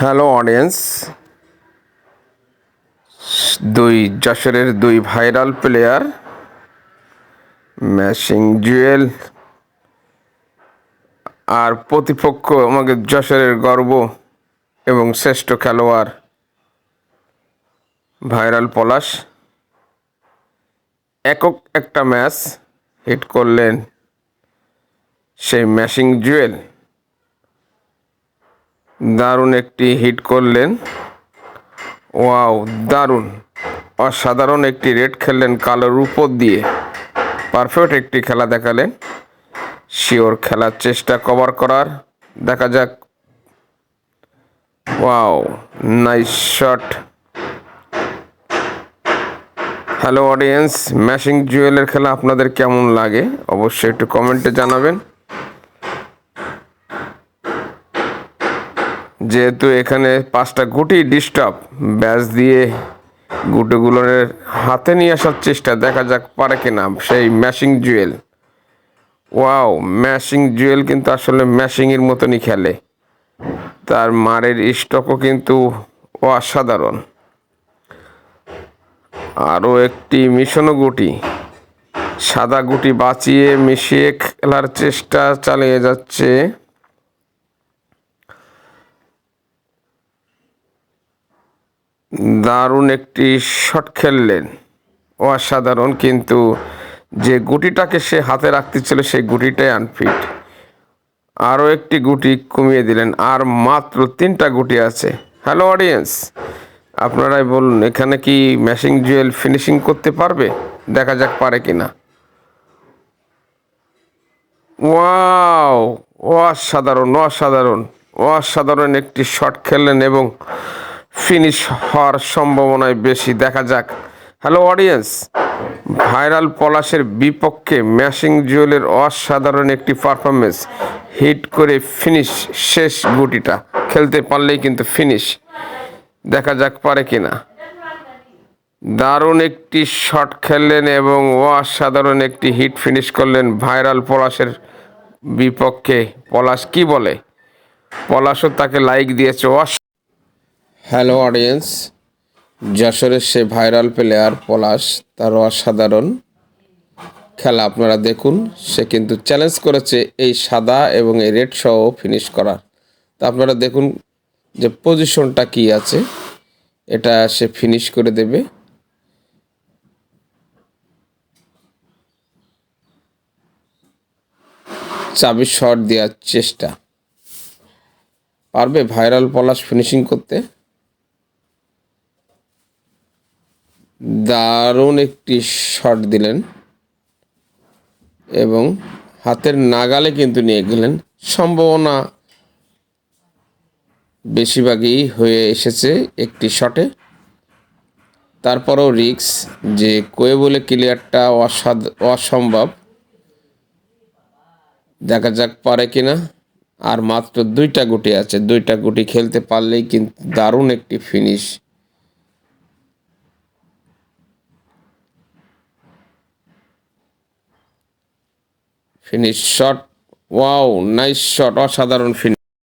Hello audience দুই যশোরের দুই ভাইরাল প্লেয়ার ম্যাশিং জুয়েল আর প্রতিপক্ষ আমাকে যশোরের গর্ব এবং শ্রেষ্ঠ খেলোয়াড় ভাইরাল পলাশ। একক একটা ম্যাচ হিট করলেন সেই ম্যাশিং জুয়েল দারুণ একটি হিট করলেন। ওয়াও দারুণ। অসাধারণ একটি রেড খেললেন কালোর উপর দিয়ে। পারফেক্ট একটি খেলা দেখালেন। শিওর খেলার চেষ্টা কভার করার। দেখা যাক। Wow nice shot hello audience ম্যাশিং জুয়েলের খেলা আপনাদের কেমন লাগে? অবশ্যই একটু কমেন্টে জানাবেন। যেহেতু এখানে পাঁচটা গুটি ডিস্টার্ব ব্যাস দিয়ে গুটিগুলোর হাতে নিয়ে আসার চেষ্টা, দেখা যাক পারে কিনা সেই ম্যাশিং জুয়েল ওয়াও ম্যাশিং জুয়েল কিন্তু আসলে ম্যাশিংয়ের মতনই খেলে। তার মারের স্টকও কিন্তু অসাধারণ। আরও একটি মিশনও গুটি। সাদা গুটি বাঁচিয়ে মিশিয়ে খেলার চেষ্টা চালিয়ে যাচ্ছে। দারুণ একটি শট খেললেন। অসাধারণ, কিন্তু যে গুটিটাকে সে হাতে রাখতে ছিল সেই গুটিটাই আনফিট আরও একটি গুটি কমিয়ে দিলেন, আর মাত্র তিনটা গুটি আছে। হ্যালো অডিয়েন্স আপনারাই বলুন, এখানে কি ম্যাশিং জুয়েল ফিনিশিং করতে পারবে? দেখা যাক পারে কি না ওয়াও অসাধারণ অসাধারণ। অসাধারণ একটি শট খেললেন এবং ফিনিশ হওয়ার সম্ভাবনায় বেশি। দেখা যাক। হ্যালো অডিয়েন্স ভাইরাল পলাশের বিপক্ষে ম্যাশিং জুয়েলের অসাধারণ একটি পারফরমেন্স হিট করে ফিনিশ শেষ গুটিটা। খেলতে পারলেই কিন্তু ফিনিশ দেখা যাক পারে কিনা দারুণ একটি শট খেললেন এবং অসাধারণ একটি হিট ফিনিশ করলেন ভাইরাল পলাশের বিপক্ষে। পলাশ কি বলে? পলাশও তাকে লাইক দিয়েছে। অস হ্যালো অডিয়েন্স যশোরের সে ভাইরাল প্লেয়ার পলাশ, তার অসাধারণ খেলা আপনারা দেখুন। সে কিন্তু চ্যালেঞ্জ করেছে এই সাদা এবং এই রেড সহ ফিনিশ করার। তা আপনারা দেখুন যে পজিশনটা কি আছে। এটা সে ফিনিশ করে দেবে। চাবি শট দেওয়ার চেষ্টা। পারবে ভাইরাল পলাশ ফিনিশিং করতে? দারুণ একটি শট দিলেন এবং হাতের নাগালে কিন্তু নিয়ে গেলেন। সম্ভাবনা বেশিরভাগই হয়ে এসেছে একটি শটে তারপরেও রিক্স যে কয়ে বলে ক্লিয়ারটা অসাধ, অসম্ভব। দেখা যাক পারে কিনা। আর মাত্র দুইটা গুটি আছে। দুইটা গুটি খেলতে পারলেই কিন্তু দারুণ একটি finish finish shot wow nice shot অসাধারণ ফিনিশ